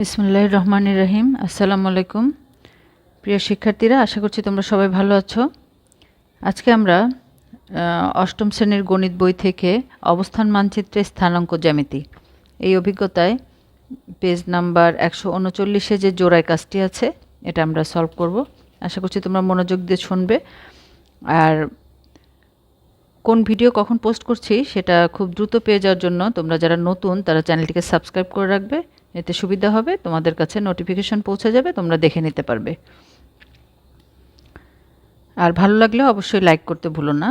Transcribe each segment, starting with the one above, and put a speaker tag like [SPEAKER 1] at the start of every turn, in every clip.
[SPEAKER 1] বিসমুল্লাহ রহমান রহিম। আসসালামু আলাইকুম প্রিয় শিক্ষার্থীরা, আশা করছি তোমরা সবাই ভালো আছো। আজকে আমরা অষ্টম শ্রেণির গণিত বই থেকে অবস্থান মানচিত্রে স্থানাঙ্ক জ্যামিতি। এই অভিজ্ঞতায় পেজ নাম্বার একশো উনচল্লিশে যে জোড়ায় কাজটি আছে, এটা আমরা সলভ করব। আশা করছি তোমরা মনোযোগ দিয়ে শুনবে। আর কোন ভিডিও কখন পোস্ট করছি, সেটা খুব দ্রুত পেয়ে যাওয়ার জন্য তোমরা যারা নতুন, তারা চ্যানেলটিকে সাবস্ক্রাইব করে রাখবে। এতে সুবিধা হবে, তোমাদের কাছে নোটিফিকেশন পৌঁছে যাবে, তোমরা দেখে নিতে পারবে। আর ভালো লাগলে অবশ্যই লাইক করতে ভুলো না।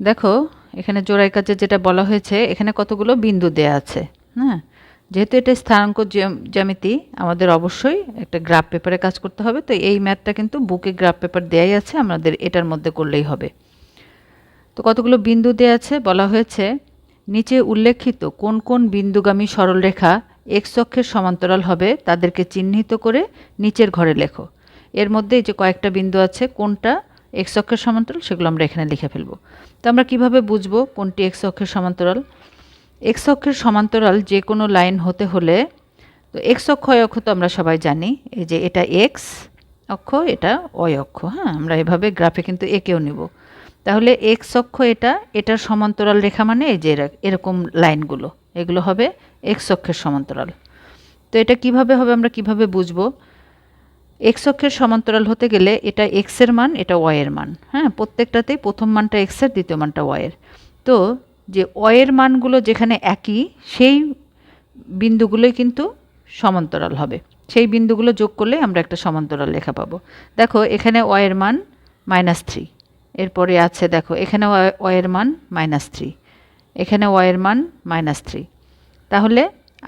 [SPEAKER 1] দেখো, এখানে জোড়াই কাজে যেটা বলা হয়েছে, এখানে কতগুলো বিন্দু দেয়া আছে হ্যাঁ? যেহেতু এটা স্থানাঙ্ক জ্যাম- জ্যামিতি, আমাদের অবশ্যই একটা গ্রাফ পেপারে কাজ করতে হবে। তো এই ম্যাথটা কিন্তু বুকে গ্রাফ পেপার দেয়াই আছে, আমাদের এটার মধ্যে করলেই হবে। তো কতগুলো বিন্দু দেওয়া আছে? বলা হয়েছে, নিচে উল্লেখিত কোন কোন বিন্দুগামী সরলরেখা এক্স অক্ষের সমান্তরাল হবে তাদেরকে চিহ্নিত করে নিচের ঘরে লেখো। এর মধ্যে যে কয়েকটা বিন্দু আছে, কোনটা এক্স অক্ষের সমান্তরাল সেগুলো আমরা এখানে লিখে ফেলব। তো আমরা কীভাবে বুঝব কোনটি এক্স অক্ষের সমান্তরাল? এক্স অক্ষের সমান্তরাল যে কোনো লাইন হতে হলে, তো এক্স অক্ষ অয় অক্ষ তো আমরা সবাই জানি, এই যে এটা এক্স অক্ষ, এটা অয় অক্ষ হ্যাঁ আমরা এভাবে গ্রাফে কিন্তু একেও নিব। তাহলে এক্স অক্ষ এটা, এটার সমান্তরাল রেখা মানে এই যে এরা- এরকম লাইনগুলো, এগুলো হবে এক্স অক্ষের সমান্তরাল। তো এটা কীভাবে হবে আমরা কীভাবে বুঝব? এক্স অক্ষের সমান্তরাল হতে গেলে এটা এক্সের মান, এটা ওয়াই এর মান হ্যাঁ প্রত্যেকটাতেই প্রথম মানটা এক্সের দ্বিতীয় মানটা ওয়াই এর। তো যে এর মানগুলো যেখানে একই, সেই বিন্দুগুলোই কিন্তু সমান্তরাল হবে। সেই বিন্দুগুলো যোগ করলে আমরা একটা সমান্তরাল লেখা পাবো। দেখো, এখানে এর মান মাইনাস থ্রি এরপরে আছে, দেখো, এখানে এর মান মাইনাস থ্রি এখানে এর মান মাইনাস থ্রি তাহলে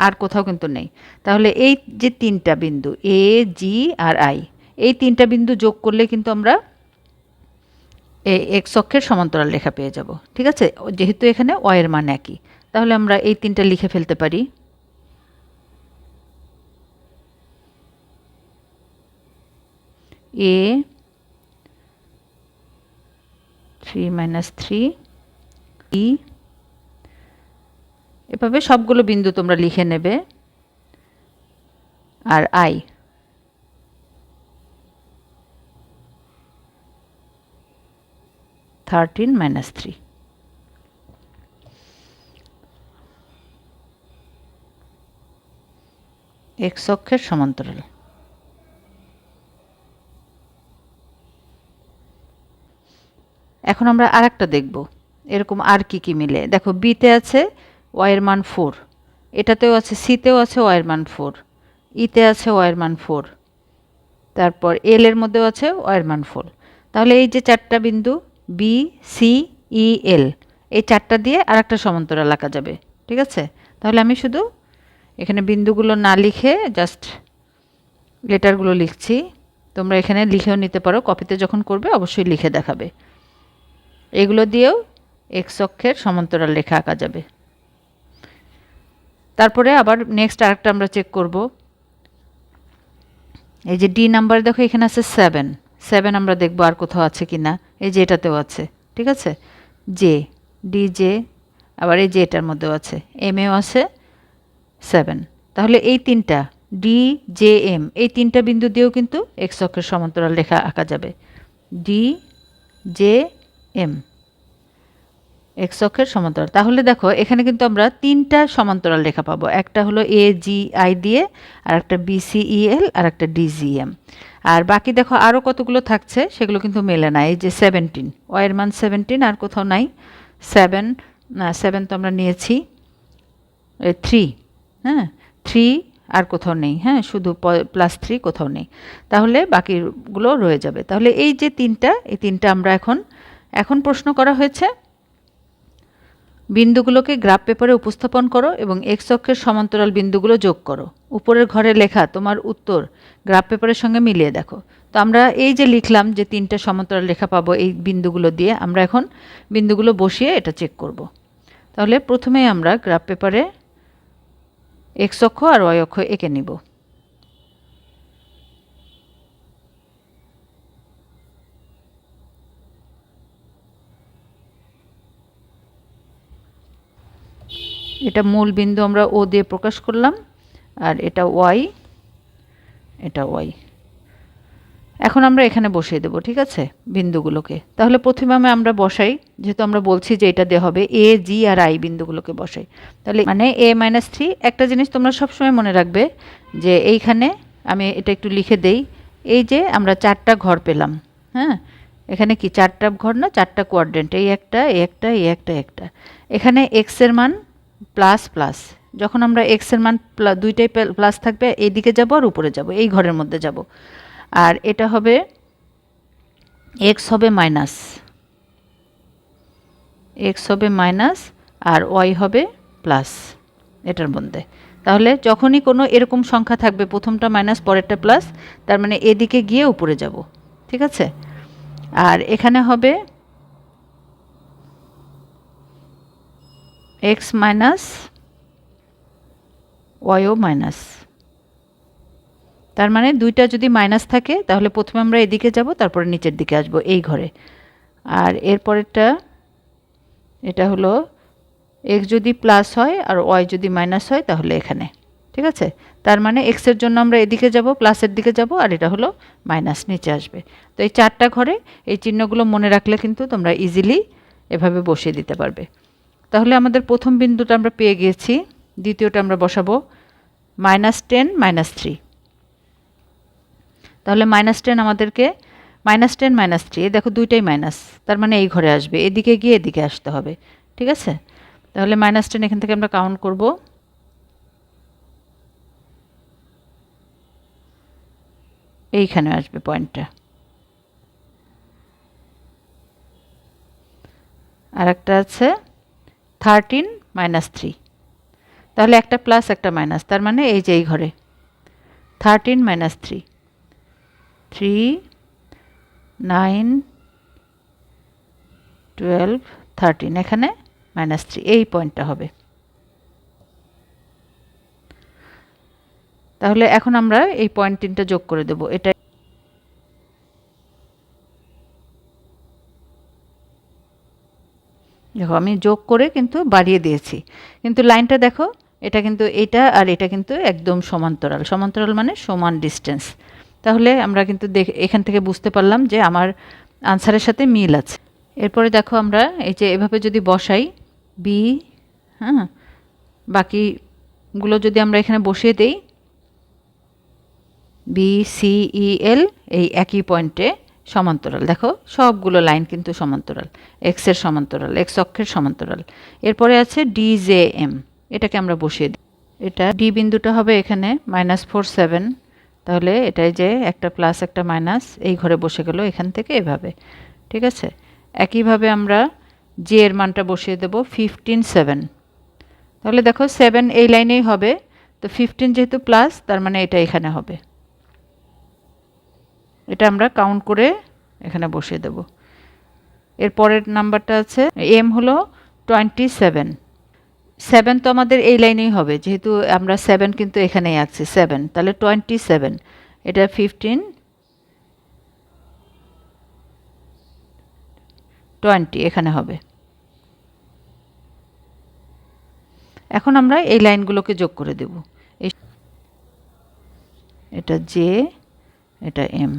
[SPEAKER 1] আর কোথাও কিন্তু নেই। তাহলে এই যে তিনটা বিন্দু এ জি আর আই এই তিনটা বিন্দু যোগ করলে কিন্তু আমরা এই এক্স অক্ষের সমান্তরাল লেখা পেয়ে যাব, ঠিক আছে? যেহেতু এখানে ওয়ের মান একই। তাহলে আমরা এই তিনটা লিখে ফেলতে পারি। এ থ্রি মাইনাস থ্রি ই এভাবে সবগুলো বিন্দু তোমরা লিখে নেবে। আর I thirteen minus three x অক্ষের সমান্তরাল। এখন আমরা আর একটা দেখব। এরকম আর কি কি মিলে? দেখো বিতে আছে ওয়াইয়ের মান ফোর এটাতেও আছে সিতেও আছে ওয়াইয়ের মান ফোর ইতে আছে ওয়াইয়ের মান ফোর তারপর এল এর মধ্যেও আছে ওয়াইয়ের মান ফোর তাহলে এই যে চারটা বিন্দু বি, সি, ই, এল। এই চারটা দিয়ে আর একটা সমান্তরাল আঁকা যাবে। ঠিক আছে? তাহলে আমি শুধু এখানে বিন্দুগুলো না লিখে জাস্ট লেটারগুলো লিখছি। তোমরা এখানে লিখেও নিতে পারো। কপিতে যখন করবে, অবশ্যই লিখে দেখাবে। এগুলো দিয়েও এক্স অক্ষের সমান্তরাল রেখা আঁকা যাবে। তারপরে আবার নেক্সট আরেকটা আমরা চেক করব। এই যে ডি নাম্বার দেখো, এখানে আছে সেভেন সেভেন আমরা দেখব আর কোথাও আছে কি না এই যে এটাতেও আছে, ঠিক আছে? জে ডি জে আবার এই যে এটার মধ্যেও আছে। এম এও আছে সেভেন তাহলে এই তিনটা ডি জে এম এই তিনটা বিন্দু দিয়েও কিন্তু এক্স অক্ষের সমান্তরাল রেখা আঁকা যাবে। ডি জে এম এক্স অক্ষের সমান্তরাল। তাহলে দেখো, এখানে কিন্তু আমরা তিনটা সমান্তরাল রেখা পাবো। একটা হলো এ জি আই দিয়ে, আর একটা বিসিইএল আর একটা ডিজিএম আর বাকি দেখো আরও কতগুলো থাকছে, সেগুলো কিন্তু মেলে না। এই যে সেভেন্টিন ওয়ের মান সেভেন্টিন আর কোথাও নাই। সেভেন সেভেন তো আমরা নিয়েছি। থ্রি হ্যাঁ? থ্রি আর কোথাও নেই হ্যাঁ? শুধু প্লাস থ্রি কোথাও নেই। তাহলে বাকিগুলো রয়ে যাবে। তাহলে এই যে তিনটা, এই তিনটা আমরা এখন এখন প্রশ্ন করা হয়েছে বিন্দুগুলোকে গ্রাফ পেপারে উপস্থাপন করো এবং এক্স অক্ষের সমান্তরাল বিন্দুগুলো যোগ করো। উপরের ঘরে লেখা তোমার উত্তর গ্রাফ পেপারের সঙ্গে মিলিয়ে দেখো। তো আমরা এই যে লিখলাম যে তিনটা সমান্তরাল লেখা পাবো এই বিন্দুগুলো দিয়ে, আমরা এখন বিন্দুগুলো বসিয়ে এটা চেক করব। তাহলে প্রথমেই আমরা গ্রাফ পেপারে এক্স অক্ষ আর ওয়াই অক্ষ এঁকে নিব। এটা মূল বিন্দু আমরা ও দিয়ে প্রকাশ করলাম, আর এটা ওয়াই এটা ওয়াই এখন আমরা এখানে বসিয়ে দেবো, ঠিক আছে, বিন্দুগুলোকে। তাহলে প্রথমে আমি আমরা বসাই, যেহেতু আমরা বলছি যে এটা দিয়ে হবে এ জি আর আই বিন্দুগুলোকে বসাই। তাহলে মানে এ মাইনাস থ্রি একটা জিনিস তোমরা সবসময় মনে রাখবে যে এইখানে আমি এটা একটু লিখে দেই, এই যে আমরা চারটা ঘর পেলাম হ্যাঁ? এখানে কি চারটা ঘর না? চারটা কোয়াড্রেন্ট এই একটা এই একটা এই একটা একটা। এখানে এক্সের মান প্লাস প্লাস যখন আমরা এক্সের মান দুইটাই প্লাস থাকবে, এইদিকে যাব আর উপরে যাব, এই ঘরের মধ্যে যাব। আর এটা হবে এক্স হবে মাইনাস এক্স হবে মাইনাস আর ওয়াই হবে প্লাস এটার মধ্যে। তাহলে যখনই কোনো এরকম সংখ্যা থাকবে, প্রথমটা মাইনাস পরেরটা প্লাস তার মানে এদিকে গিয়ে উপরে যাব, ঠিক আছে? আর এখানে হবে এক্স মাইনাস ওয়াইও মাইনাস তার মানে দুইটা যদি মাইনাস থাকে, তাহলে প্রথমে আমরা এদিকে যাব, তারপরে নিচের দিকে আসব এই ঘরে। আর এরপরেরটা, এটা হলো এক্স যদি প্লাস হয় আর ওয়াই যদি মাইনাস হয়, তাহলে এখানে। ঠিক আছে? তার মানে এক্সের জন্য আমরা এদিকে যাব প্লাসের দিকে যাব, আর এটা হলো মাইনাস নিচে আসবে। তো এই চারটা ঘরে এই চিহ্নগুলো মনে রাখলে কিন্তু তোমরা ইজিলি এভাবে বসিয়ে দিতে পারবে। তাহলে আমাদের প্রথম বিন্দুটা আমরা পেয়ে গিয়েছি, দ্বিতীয়টা আমরা বসাবো মাইনাস টেন মাইনাস থ্রি তাহলে মাইনাস টেন আমাদেরকে মাইনাস টেন মাইনাস থ্রি দেখো দুইটাই মাইনাস তার মানে এই ঘরে আসবে, এদিকে গিয়ে এদিকে আসতে হবে, ঠিক আছে? তাহলে মাইনাস টেন এখান থেকে আমরা কাউন্ট করব। এইখানে আসবে পয়েন্টটা। আর একটা আছে থার্টিন মাইনাস থ্রি তাহলে একটা প্লাস একটা মাইনাস তার মানে এই যে এই ঘরে। Thirteen minus three three nine twelve thirteen এখানে মাইনাস থ্রি এই পয়েন্টটা হবে। তাহলে এখন আমরা এই পয়েন্ট তিনটা যোগ করে দেব। এটা দেখো, আমি যোগ করে কিন্তু বাড়িয়ে দিয়েছি। কিন্তু লাইনটা দেখো, এটা কিন্তু এটা আর এটা কিন্তু একদম সমান্তরাল। সমান্তরাল মানে সমান ডিস্টেন্স তাহলে আমরা কিন্তু এখান থেকে বুঝতে পারলাম যে আমার আনসারের সাথে মিল আছে। এরপরে দেখো আমরা এই যে এভাবে যদি বসাই বি হ্যাঁ? বাকিগুলো যদি আমরা এখানে বসিয়ে দেই বি সি ই এল এই একই পয়েন্টে সমান্তরাল। দেখো, সবগুলো লাইন কিন্তু সমান্তরাল। এক্সের সমান্তরাল এক্স অক্ষের সমান্তরাল। এরপরে আছে ডি জে এম এটাকে আমরা বসিয়ে দিই। এটা ডি বিন্দুটা হবে এখানে মাইনাস ফোর সেভেন তাহলে এটাই যে একটা প্লাস একটা মাইনাস এই ঘরে বসে গেল এখান থেকে এভাবে। ঠিক আছে? একইভাবে আমরা জে এর মানটা বসিয়ে দেব ফিফটিন সেভেন তাহলে দেখো সেভেন এই লাইনেই হবে। তো ফিফটিন যেহেতু প্লাস তার মানে এটা এখানে হবে। এটা আমরা কাউন্ট করে এখানে বসিয়ে দেব। এর পরের নাম্বারটা আছে এম হলো টোয়েন্টি সেভেন সেভেন তো আমাদের এই লাইনেই হবে, যেহেতু আমরা সেভেন কিন্তু এখানেই আছি সেভেন তাহলে টোয়েন্টি সেভেন এটা ফিফটিন টোয়েন্টি এখানে হবে। এখন আমরা এই লাইনগুলোকে যোগ করে দেব। এটা জে এটা এম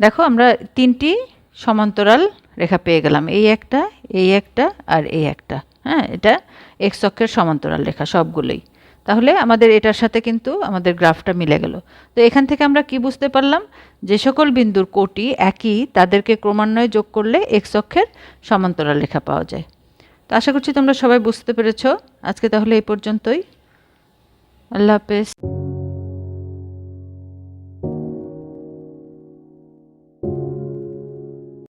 [SPEAKER 1] দেখো, আমরা তিনটি সমান্তরাল রেখা পেয়ে গেলাম। এই একটা এই একটা আর এই একটা। হ্যাঁ এটা এক্স অক্ষের সমান্তরাল রেখা সবগুলোই। তাহলে আমাদের এটার সাথে কিন্তু আমাদের গ্রাফটা মিলে গেল। তো এখান থেকে আমরা কি বুঝতে পারলাম? যে সকল বিন্দুর কোটি একই, তাদেরকে ক্রমান্বয়ে যোগ করলে এক্স অক্ষের সমান্তরাল রেখা পাওয়া যায়। তো আশা করছি তোমরা সবাই বুঝতে পেরেছ। আজকে তাহলে এই পর্যন্তই। আল্লাহ হাফেজ।